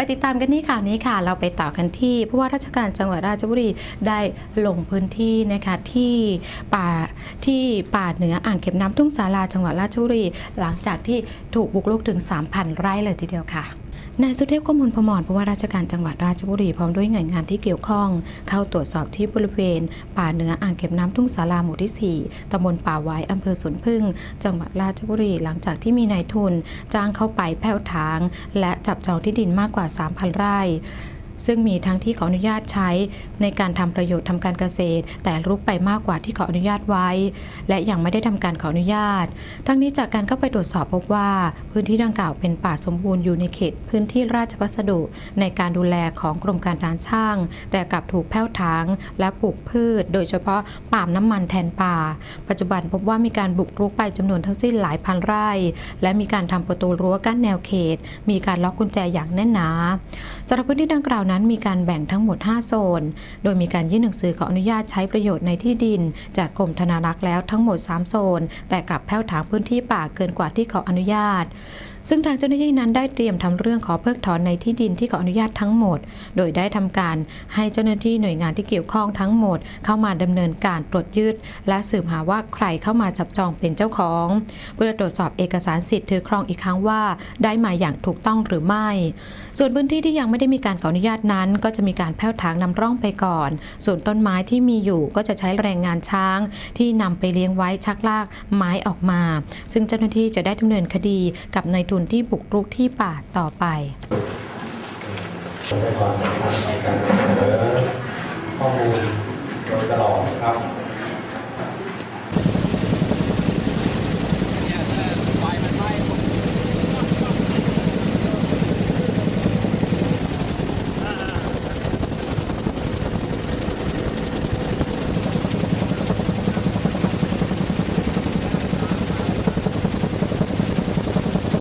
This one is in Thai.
ไปติดตามกันที่ข่าวนี้ค่ะ เราไปต่อกันที่ผู้ว่าราชการจังหวัดราชบุรีได้ลงพื้นที่นะคะที่ป่าที่ป่าเหนืออ่างเก็บน้ำทุ่งสาราจังหวัดราชบุรี หลังจากที่ถูกบุกรุกถึง 3,000 ไร่เลยทีเดียวค่ะ นายสุเทพกมลพมรผู้ว่าราชการจังหวัดราชบุรีพร้อมด้วยหน่วยงานที่เกี่ยวข้อง เข้าตรวจสอบที่บริเวณ ป่าเหนืออ่างเก็บน้ำทุ่งสาราหมู่ที่ 4ตำบลป่าไว้อำเภอสวนพึ่ง จังหวัดราชบุรีหลังจากที่มีนายทุน จ้างเข้าไปแผ่วถาง และจับจองที่ดินมากกว่า 3,000 ไร่ ซึ่งมีทั้งที่ขออนุญาตใช้ ในการทำประโยชน์ทำการเกษตร แต่รุกไปมากกว่าที่ขออนุญาตไว้ และยังไม่ได้ทำการขออนุญาต ทั้งนี้จากการเข้าไปตรวจสอบพบว่า พื้นที่ดังกล่าวเป็นป่าสมบูรณ์อยู่ในเขตพื้นที่ราชพัสดุ ในการดูแลของกรมการทางช่าง แต่กลับถูกแผ้วถางและปลูกพืช โดยเฉพาะปาล์มน้ำมันแทนป่า ปัจจุบันพบว่ามีการบุกรุกไปจำนวนทั้งสิ้นหลายพันไร่ และมีการทำประตูรั้วกั้นแนวเขต มีการล็อกกุญแจอย่างแน่นหนาสำหรับพื้นที่ดังกล่าวนั้นมีการแบ่งทั้งหมด 5 โซน โดยมีการยื่นหนังสือขออนุญาตใช้ประโยชน์ในที่ดิน จากกรมธนารักษ์แล้วทั้งหมด 3 โซน แต่กลับแผ้วถางพื้นที่ป่าเกินกว่าที่ขออนุญาต ซึ่งทางเจ้าหน้าที่นั้นได้เตรียมทำเรื่องขอเพิกถอนในที่ดินที่ขออนุญาตทั้งหมด โดยได้ทำการให้เจ้าหน้าที่หน่วยงานที่เกี่ยวข้องทั้งหมด เข้ามาดำเนินการตรวจยึดและสืบหาว่าใครเข้ามาจับจองเป็นเจ้าของเพื่อตรวจสอบเอกสารสิทธิ์ถือครองอีกครั้งว่า ได้มาอย่างถูกต้องหรือไม่ ส่วนพื้นที่ที่ยังไม่ได้มีการขออนุญาตนั้นก็จะมีการแผ้วถางนำร่องไปก่อน ส่วนต้นไม้ที่มีอยู่ก็จะใช้แรงงานช้าง ที่นำไปเลี้ยงไว้ชักลากไม้ออกมา ซึ่งเจ้าหน้าที่จะได้ดำเนินคดีกับนายทุนที่บุกรุกที่ป่าต่อไป